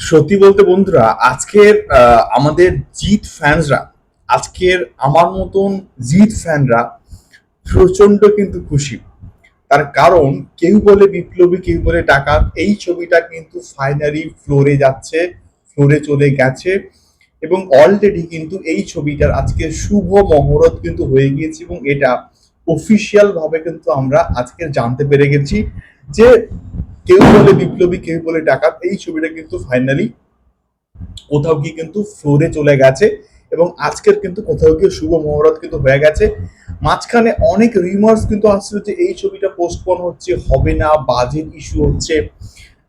সত্যি বলতে বন্ধুরা, আজকের আমাদের জিত ফ্যানসরা আজকের আমার মতন জিত ফ্যানরা প্রচণ্ড কিন্তু খুশি। তার কারণ, কেউ বলে বিপ্লবী, কেউ বলে ডাকাত, এই ছবিটা কিন্তু ফাইনালি ফ্লোরে যাচ্ছে ফ্লোরে চলে গেছে এবং অলরেডি কিন্তু এই ছবিটার আজকে শুভ মহরত কিন্তু হয়ে গিয়েছে এবং এটা অফিসিয়াল ভাবে কিন্তু আমরা আজকে জানতে পেরে গেছি যে কেউ বলে বিপ্লবী, কেউ বলে ডাকাত, এই ছবিটা কিন্তু ফাইনালি কোথাও গিয়ে কিন্তু ফ্লোরে চলে গেছে এবং আজকের কিন্তু কোথাও গিয়ে শুভ মহরত কিন্তু হয়ে গেছে। মাঝখানে অনেক রিমার্স কিন্তু আসছিল যে এই ছবিটা পোস্টপোন হচ্ছে, হবে না বাজেট ইস্যু হচ্ছে,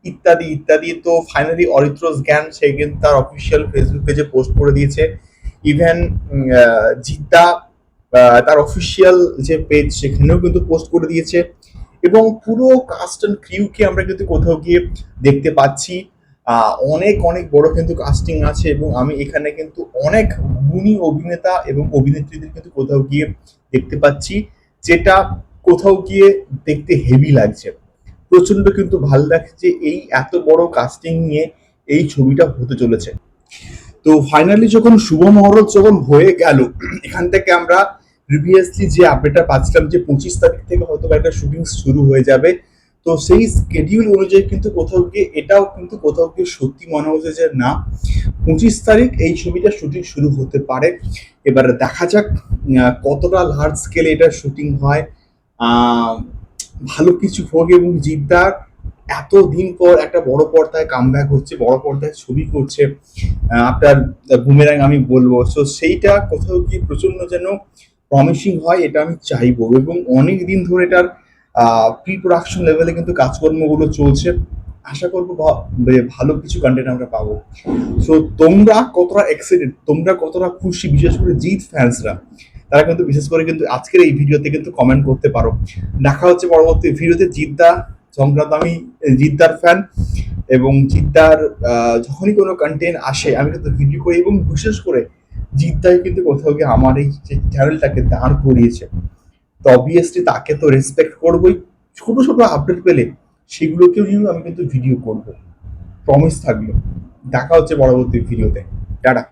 ইত্যাদি ইত্যাদি। তো ফাইনালি অরিত্রস জ্ঞান, সে কিন্তু তার অফিসিয়াল ফেসবুক পেজে পোস্ট করে দিয়েছে। ইভেন জিদ্দা তার অফিসিয়াল যে পেজ সেখানেও কিন্তু পোস্ট করে দিয়েছে। এবং পুরো কাস্ট অ্যান্ড ক্রিউকে আমরা কিন্তু কোথাও গিয়ে দেখতে পাচ্ছি। অনেক অনেক বড় কিন্তু কাস্টিং আছে এবং আমি এখানে কিন্তু অনেক গুণী অভিনেতা এবং অভিনেত্রীদের কিন্তু কোথাও গিয়ে দেখতে পাচ্ছি, যেটা কোথাও গিয়ে দেখতে হেভি লাগছে। প্রচণ্ড কিন্তু ভালো লাগছে এই এত বড় কাস্টিং নিয়ে এই ছবিটা হতে চলেছে। তো ফাইনালি যখন শুভ মহরত যখন হয়ে গেল, এখান থেকে আমরা প্রিভিয়াসলি যে আপডেটটা পাচ্ছিলাম যে পঁচিশ তারিখ থেকে হয়তো একটা শুটিং শুরু হয়ে যাবে। তো সেই স্কেডিউল অনুযায়ী কিন্তু কোথাও গিয়ে, এটাও কিন্তু কোথাও গিয়ে সত্যি মনে হচ্ছে যে না, পঁচিশ তারিখ এই ছবিটা শুটিং শুরু হতে পারে। এবার দেখা যাক কতটা লার্জ স্কেলে এটা শুটিং হয়। ভালো কিছু হোক এবং জিদ্দার এত দিন পর একটা বড় পর্দায় কামব্যাক হচ্ছে, বড় পর্দায় ছবি করছে আপনার বুমেরাং আমি বলব। সো সেইটা কোথাও গিয়ে প্রচণ্ড যেন প্রমিসিং হয়, এটা আমি চাইব। এবং অনেক দিন ধরে এটার প্রি প্রোডাকশন লেভেলে কিন্তু কাজকর্মগুলো চলছে। আশা করব ভালো কিছু কন্টেন্ট আমরা পাবো। সো তোমরা কতটা এক্সাইটেড তোমরা কতটা খুশি, বিশেষ করে জিৎ ফ্যান্সরা তারা কিন্তু বিশেষ করে কিন্তু আজকের এই ভিডিওতে কিন্তু কমেন্ট করতে পারো। দেখা হচ্ছে পরবর্তী ভিডিওতে জিদ্দা সংক্রান্ত আমি, জিদ্দার ফ্যান এবং জিদ্দার যখনই কোনো কন্টেন্ট আসে, আমি কিন্তু ভিডিও করি এবং বিশেষ করে জিদ্দাই কিন্তু কোথাও গিয়ে আমার এই যে চ্যানেলটাকে দাঁড় করিয়েছে। তো অবভিয়াসলি তাকে তো রেসপেক্ট করবোই। ছোট ছোট আপডেট পেলে সেগুলোকেও নিয়েও আমি কিন্তু ভিডিও করব। প্রমিস থাকল। দেখা হচ্ছে পরবর্তী ভিডিওতে টাটা।